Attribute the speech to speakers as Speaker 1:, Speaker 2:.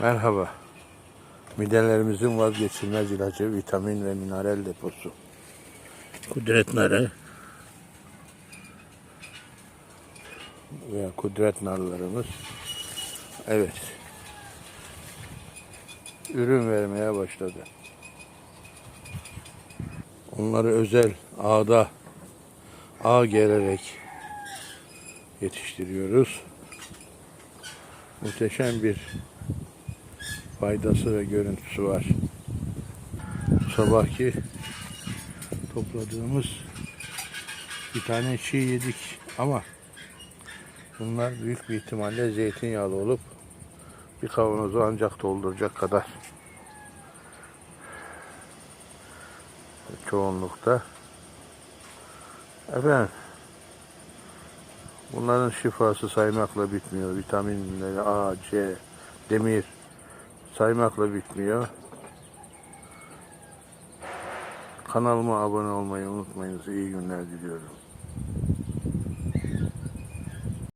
Speaker 1: Merhaba. Midelerimizin vazgeçilmez ilacı vitamin ve mineral deposu. Kudret narı veya kudret narlarımız. Evet. Ürün vermeye başladı. Onları özel ağda ağ gererek yetiştiriyoruz. Muhteşem bir faydası ve görüntüsü var. Sabahki topladığımız bir tane çiğ yedik ama bunlar büyük bir ihtimalle zeytinyağlı olup bir kavanozu ancak dolduracak kadar çoğunlukta. Efendim bunların şifası saymakla bitmiyor. Vitaminleri A, C, demir saymakla bitmiyor. Kanalıma abone olmayı unutmayınız. İyi günler diliyorum.